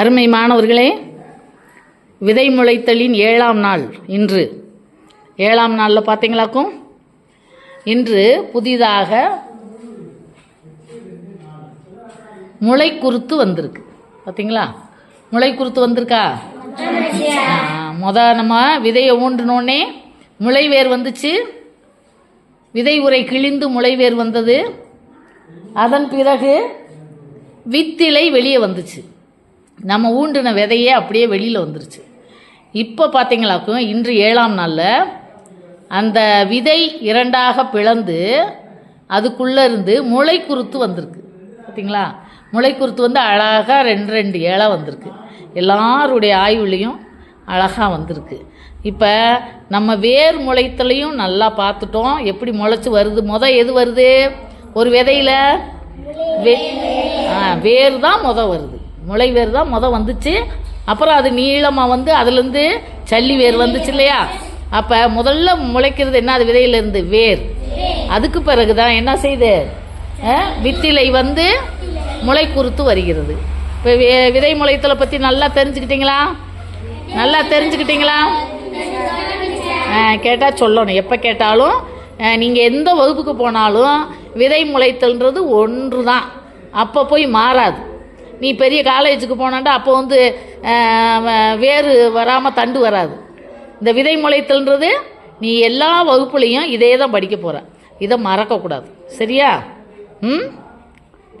அருமை மாணவர்களே விதை முளைத்தலின் ஏழாம் நாள் இன்று. ஏழாம் நாளில் பார்த்தீங்களாக்கும் இன்று புதிதாக முளை குருத்து வந்திருக்கு. பார்த்தீங்களா முளை குருத்து வந்திருக்கா? முத நம்ம விதையை ஊண்டினோடனே முளை வேர் வந்துச்சு. விதை உரை கிழிந்து முளை வேர் வந்தது. அதன் பிறகு வித்திலை வெளியே வந்துச்சு. நம்ம ஊண்டின விதையே அப்படியே வெளியில் வந்துருச்சு. இப்போ பார்த்தீங்களாக்கும் இன்று ஏழாம் நாளில் அந்த விதை இரண்டாக பிளந்து அதுக்குள்ளே இருந்து முளை குருத்து வந்திருக்கு. பார்த்தீங்களா முளை குருத்து வந்து அழகாக ரெண்டு ரெண்டு ஏழாக வந்திருக்கு. எல்லாருடைய ஆய்வுலேயும் அழகாக வந்திருக்கு. இப்போ நம்ம வேர் முளைத்தலையும் நல்லா பார்த்துட்டோம். எப்படி முளைச்சி வருது? முத எது வருது? ஒரு விதையில் வே வேர் தான் முத வருது. முளை வேர் தான் மொதல் வந்துச்சு. அப்புறம் அது நீளமாக வந்து அதுலேருந்து சல்லி வேர் வந்துச்சு இல்லையா? அப்போ முதல்ல முளைக்கிறது என்ன? அது விதையிலேருந்து வேர். அதுக்கு பிறகு தான் என்ன செய்யுது வித்திலை வந்து முளை குறுத்து வருகிறது. இப்போ விதை முளைத்தலை பற்றி நல்லா தெரிஞ்சுக்கிட்டீங்களா? நல்லா தெரிஞ்சுக்கிட்டீங்களா? கேட்டால் சொல்லணும். எப்போ கேட்டாலும் நீங்கள் எந்த வகுப்புக்கு போனாலும் விதை முளைத்தல்ன்றது ஒன்று தான் அப்போ போய் மாறாது. நீ பெரிய காலேஜுக்கு போனாண்டா அப்போ வந்து வேறு வராமல் தண்டு வராது. இந்த விதை முளைத்தல்ன்றது நீ எல்லா வகுப்புலையும் இதே தான் படிக்க போகிற இதை மறக்கக்கூடாது சரியா? ம்?